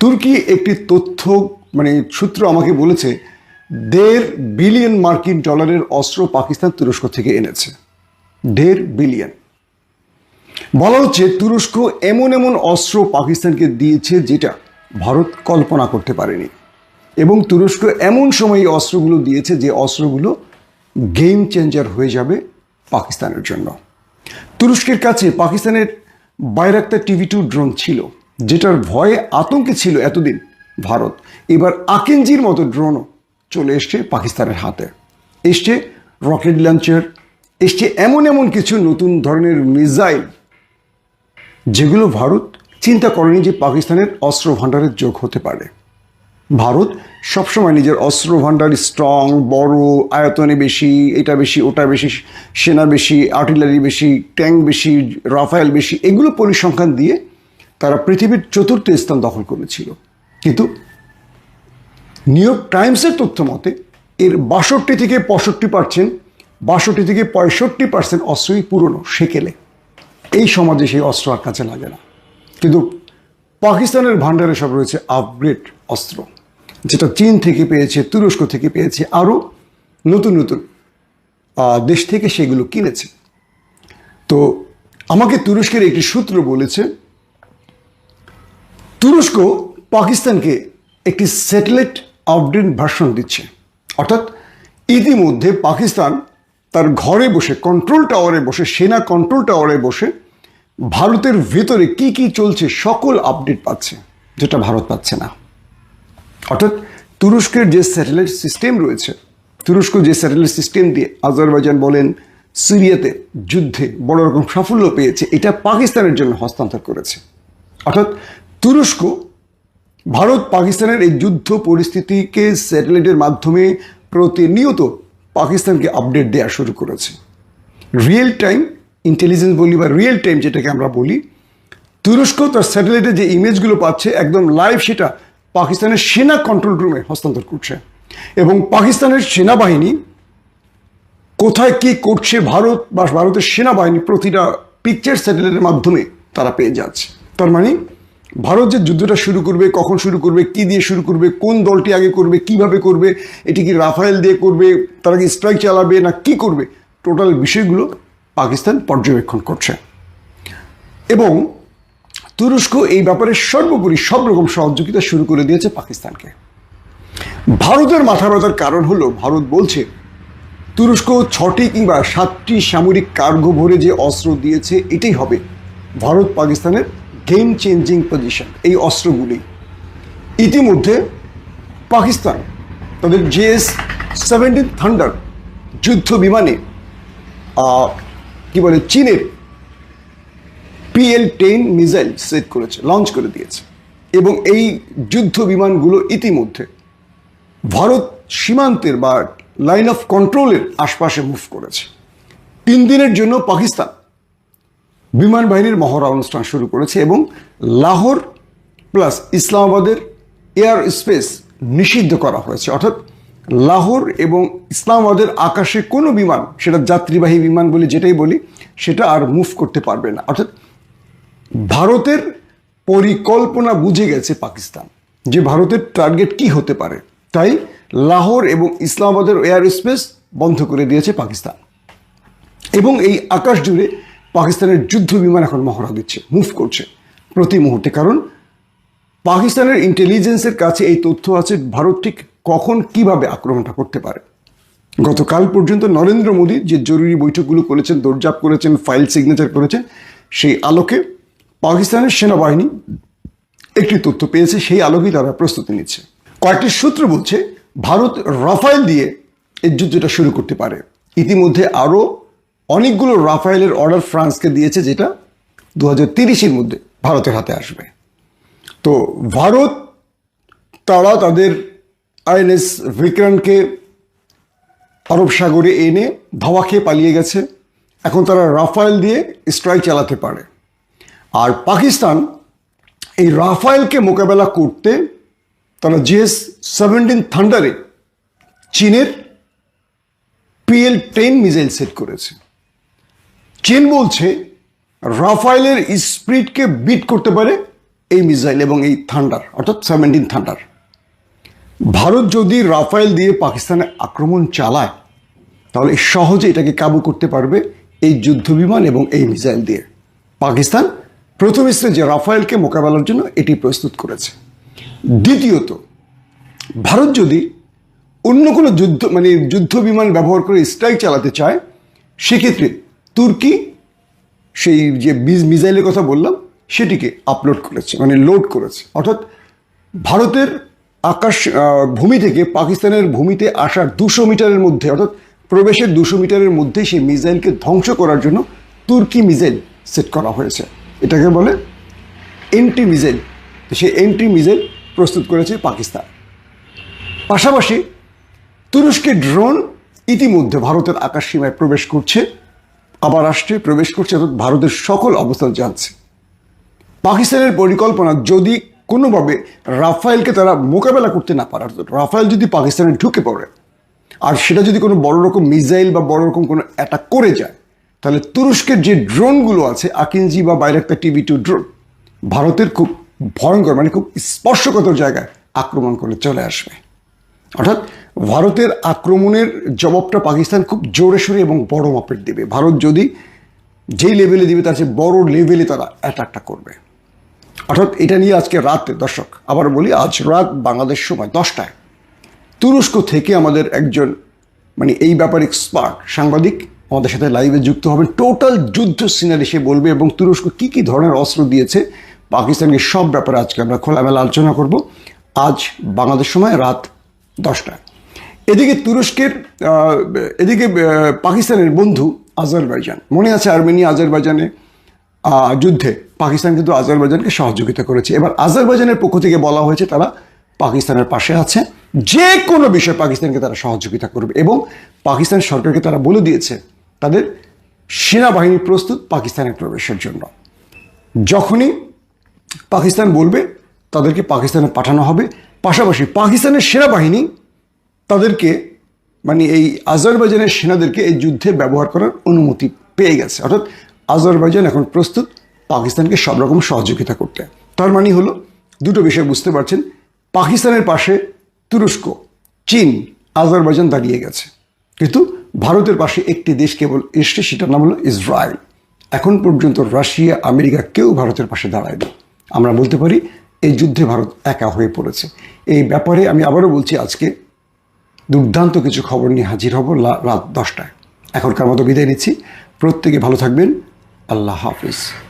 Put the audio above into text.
তুর্কি একটি তথ্য মানে সূত্র আমাকে বলেছে, দেড় বিলিয়ন মার্কিন ডলারের অস্ত্র পাকিস্তান তুরস্ক থেকে এনেছে। দেড় বিলিয়ন। বলা হচ্ছে, তুরস্ক এমন এমন অস্ত্র পাকিস্তানকে দিয়েছে যেটা ভারত কল্পনা করতে পারেনি। এবং তুরস্ক এমন সময় এই অস্ত্রগুলো দিয়েছে যে অস্ত্রগুলো গেম চেঞ্জার হয়ে যাবে পাকিস্তানের জন্য। তুরস্কের কাছে পাকিস্তানের বাইরাক্তার টিভি টু ড্রোন ছিল। যেটার ভয়ে আতঙ্কে ছিল এতদিন ভারত। এবার আকেঞ্জির মতো ড্রোনও চলে এসছে পাকিস্তানের হাতে। এসছে রকেট লঞ্চার এসছে এমন এমন কিছু নতুন ধরনের মিসাইল, যেগুলো ভারত চিন্তা করেনি যে পাকিস্তানের অস্ত্র ভাণ্ডারের যোগ হতে পারে। ভারত সবসময় নিজের অস্ত্র ভাণ্ডার স্ট্রং বড়, আয়তনে বেশি, এটা বেশি, ওটা বেশি, সেনা বেশি আর্টিলারি বেশি ট্যাঙ্ক বেশি, রাফায়েল বেশি, এগুলো পরিসংখ্যান দিয়ে তারা পৃথিবীর চতুর্থ স্থান দখল করেছিল। কিন্তু নিউ ইয়র্ক টাইমসের তথ্য মতে, এর বাষট্টি থেকে পঁয়ষট্টি পার্সেন্ট, বাষট্টি থেকে পঁয়ষট্টি পার্সেন্ট অস্ত্রই পুরনো, সেকেলে। এই সমাজে সেই অস্ত্র আর কাছে লাগে না। কিন্তু পাকিস্তানের ভাণ্ডারে সব রয়েছে আপগ্রেড অস্ত্র, যেটা চীন থেকে পেয়েছে, তুরস্ক থেকে পেয়েছে, আরও নতুন নতুন দেশ থেকে সেগুলো কিনেছে। তো আমাকে তুরস্কের একটি সূত্র বলেছে তুরস্ক পাকিস্তানকে একটি স্যাটেলাইট আপডেট ভার্সন দিচ্ছে। অর্থাৎ ইতিমধ্যে পাকিস্তান তার ঘরে বসে কন্ট্রোল টাওয়ারে বসে, সেনা কন্ট্রোল টাওয়ারে বসে ভারতের ভেতরে কি কি চলছে সকল আপডেট পাচ্ছে, যেটা ভারত পাচ্ছে না। অর্থাৎ তুরস্কের যে স্যাটেলাইট সিস্টেম রয়েছে, তুরস্ক যে স্যাটেলাইট সিস্টেম দিয়ে আজারবাইজান বলেন, সিরিয়াতে যুদ্ধে বড় রকম সাফল্য পেয়েছে, এটা পাকিস্তানের জন্য হস্তান্তর করেছে। অর্থাৎ তুরস্ক, ভারত পাকিস্তানের এই যুদ্ধ পরিস্থিতিকে স্যাটেলাইটের মাধ্যমে প্রতিনিয়ত পাকিস্তানকে আপডেট দেওয়া শুরু করেছে। রিয়েল টাইম ইন্টেলিজেন্স বলি বা রিয়েল টাইম যেটাকে আমরা বলি, তুরস্ক তার স্যাটেলাইটে যে ইমেজগুলো পাচ্ছে, একদম লাইভ সেটা পাকিস্তানের সেনা কন্ট্রোল রুমে হস্তান্তর করছে। এবং পাকিস্তানের সেনাবাহিনী কোথায় কি করছে ভারত বা ভারতের সেনাবাহিনী, প্রতিটা পিকচার স্যাটেলাইটের মাধ্যমে তারা পেয়ে যাচ্ছে। তার মানে ভারত যে যুদ্ধটা শুরু করবে, কখন শুরু করবে, কি দিয়ে শুরু করবে, কোন দলটি আগে করবে, কীভাবে করবে, এটি কি রাফায়েল দিয়ে করবে, তারা কি স্ট্রাইক চালাবে, না কি করবে টোটাল বিষয়গুলো পাকিস্তান পর্যবেক্ষণ করছে। এবং তুরস্ক এই ব্যাপারে সর্বোপরি সব রকম সহযোগিতা শুরু করে দিয়েছে পাকিস্তানকে। ভারতের মাথা ব্যথার কারণ হলো, ভারত বলছে, তুরস্ক ছটি কিংবা সাতটি সামরিক কার্গো ভরে যে অস্ত্র দিয়েছে, এটাই হবে ভারত পাকিস্তানের গেম চেঞ্জিং পজিশন এই অস্ত্রগুলি। ইতিমধ্যে পাকিস্তান, তাদের জেএস সেভেন্টিন থান্ডার যুদ্ধ বিমানে কি বলে, চীনের পিএল টেন মিসাইল সেট করেছে, লঞ্চ করে দিয়েছে। এবং এই যুদ্ধ বিমানগুলো ইতিমধ্যে ভারত সীমান্তের বা লাইন অফ কন্ট্রোলের আশপাশে মুভ করেছে। তিন দিনের জন্য পাকিস্তান বিমান বাহিনীর মহড়া অনুষ্ঠান শুরু করেছে এবং লাহোর প্লাস ইসলামাবাদের এয়ার স্পেস নিষিদ্ধ করা হয়েছে। অর্থাৎ লাহোর এবং ইসলামাবাদের আকাশে কোনো বিমান, সেটা যাত্রীবাহী বিমান বলি যেটাই বলি, সেটা আর মুভ করতে পারবে না। অর্থাৎ ভারতের পরিকল্পনা বুঝে গেছে পাকিস্তান যে ভারতের টার্গেট কি হতে পারে। তাই লাহোর এবং ইসলামাবাদের এয়ার স্পেস বন্ধ করে দিয়েছে পাকিস্তান। এবং এই আকাশ জুড়ে পাকিস্তানের যুদ্ধ বিমান এখন মহড়া দিচ্ছে মুভ করছে প্রতি মুহূর্তে। কারণ পাকিস্তানের ইন্টেলিজেন্সের কাছে এই তথ্য আছে, ভারত ঠিক কখন কীভাবে আক্রমণটা করতে পারে। গতকাল পর্যন্ত নরেন্দ্র মোদী যে জরুরি বৈঠকগুলো করেছেন দৌড়জাপ করেছেন ফাইল সিগনেচার করেছেন, সেই আলোকে পাকিস্তানের সেনাবাহিনী একটি তথ্য পেয়েছে, সেই আলোকেই তারা প্রস্তুতি নিচ্ছে। কয়েকটি সূত্র বলছে, ভারত রাফায়েল দিয়ে এই যুদ্ধটা শুরু করতে পারে। ইতিমধ্যে আরও অনেকগুলো রাফায়েলের অর্ডার ফ্রান্সকে দিয়েছে, যেটা দু হাজার তিরিশের মধ্যে ভারতের হাতে আসবে। তো ভারত, তারা তাদের আইএনএস বিক্রান্তকে আরব সাগরে এনে ধাওয়া খেয়ে পালিয়ে গেছে। এখন তারা রাফায়েল দিয়ে স্ট্রাইক চালাতে পারে। আর পাকিস্তান এই রাফায়েলকে মোকাবেলা করতে তারা জিএস সেভেন্টিন থান্ডারে চীনের পিএল টেন মিসাইল সেট করেছে। চীন বলছে রাফায়েলের স্পিডকে বিট করতে পারে এই মিসাইল এবং এই থান্ডার, অর্থাৎ সেভেন্টিন থান্ডার। ভারত যদি রাফায়েল দিয়ে পাকিস্তানে আক্রমণ চালায়, তাহলে সহজে এটাকে কাবু করতে পারবে এই যুদ্ধ বিমান এবং এই মিসাইল দিয়ে। পাকিস্তান প্রথম যে রাফায়েলকে মোকাবেলার জন্য এটি প্রস্তুত করেছে। দ্বিতীয়ত, ভারত যদি অন্য কোনো যুদ্ধ মানে যুদ্ধ বিমান ব্যবহার করে স্ট্রাইক চালাতে চায়, সেক্ষেত্রে তুর্কি, সেই যে বিজ- মিসাইলের কথা বললাম, সেটিকে আপলোড করেছে মানে লোড করেছে। অর্থাৎ ভারতের আকাশ ভূমি থেকে পাকিস্তানের ভূমিতে আসার দুশো মিটারের মধ্যে, অর্থাৎ প্রবেশের দুশো মিটারের মধ্যে সেই মিসাইলকে ধ্বংস করার জন্য তুর্কি মিসাইল সেট করা হয়েছে। এটাকে বলে এন্টি মিসাইল সেই এন্টি মিসাইল প্রস্তুত করেছে পাকিস্তান। পাশাপাশি তুরস্কের ড্রোন ইতিমধ্যে ভারতের আকাশ সীমায় প্রবেশ করছে। আবার রাষ্ট্রে প্রবেশ করছে অর্থাৎ ভারতের সকল অবস্থান জানছে। পাকিস্তানের পরিকল্পনা যদি কোনোভাবে রাফায়েলকে তারা মোকাবেলা করতে না পারে, অর্থাৎ রাফায়েল যদি পাকিস্তানে ঢুকে পড়ে, আর সেটা যদি কোনো বড় রকম মিসাইল বা বড় রকম কোনো অ্যাটাক করে যায়, তাহলে তুরস্কের যে ড্রোনগুলো আছে, আকিনজি বা বাইরাক্তা টিভি টু ড্রোন, ভারতের খুব ভয়ঙ্কর মানে খুব স্পর্শকাতর জায়গায় আক্রমণ করে চলে আসবে। অর্থাৎ ভারতের আক্রমণের জবাবটা পাকিস্তান খুব জোরে সোরে এবং বড় মাপের দেবে। ভারত যদি যেই লেভেলে দিবে, তার চেয়ে বড় লেভেলে তারা অ্যাটাকটা করবে। অর্থাৎ এটা নিয়ে আজকে রাতে, দর্শক, আবার বলি, আজ রাত বাংলাদেশ সময় দশটায়। তুরস্ক থেকে আমাদের একজন মানে এই ব্যাপারে এক্সপার্ট সাংবাদিক আমাদের সাথে লাইভে যুক্ত হবেন। টোটাল যুদ্ধ সিনারি সে বলবে এবং তুরস্ক কি কি ধরনের অস্ত্র দিয়েছে, পাকিস্তানকে সব ব্যাপারে আজকে আমরা খোলামেলা আলোচনা করব। আজ বাংলাদেশ সময় রাত দশটায় এদিকে তুরস্কের এদিকে পাকিস্তানের বন্ধু আজারবাইজান। মনে আছে আর্মেনিয়া আজারবাইজানে? যুদ্ধে পাকিস্তান কিন্তু আজারবাইজানকে সহযোগিতা করেছে। এবার আজারবাইজানের পক্ষ থেকে বলা হয়েছে তারা পাকিস্তানের পাশে আছে। যে কোনো বিষয়ে পাকিস্তানকে তারা সহযোগিতা করবে এবং পাকিস্তান সরকারকে তারা বলে দিয়েছে তাদের সেনাবাহিনী প্রস্তুত পাকিস্তানের প্রবেশের জন্য। যখনই পাকিস্তান বলবে তাদেরকে পাকিস্তানে পাঠানো হবে। পাশাপাশি পাকিস্তানের সেনাবাহিনী তাদেরকে মানে এই আজারবাইজানের সেনাদেরকে এই যুদ্ধে ব্যবহার করার অনুমতি পেয়ে গেছে। অর্থাৎ আজারবাইজান এখন প্রস্তুত পাকিস্তানকে সব রকম সহযোগিতা করতে। তার মানে হলো, দুটো বিষয় বুঝতে পারছেন। পাকিস্তানের পাশে তুরস্ক, চীন, আজারবাইজান দাঁড়িয়ে গেছে। কিন্তু ভারতের পাশে একটি দেশ কেবল এসছে, সেটার নাম হলো ইসরায়েল। এখন পর্যন্ত রাশিয়া, আমেরিকা কেউ ভারতের পাশে দাঁড়ায়নি। আমরা বলতে পারি এই যুদ্ধে ভারত একা হয়ে পড়েছে। এই ব্যাপারে আমি আবারও বলছি, আজকে দুর্দান্ত কিছু খবর নিয়ে হাজির হব রাত দশটায়। এখনকার মতো বিদায় নিচ্ছি। প্রত্যেকে ভালো থাকবেন। আল্লাহ হাফিজ।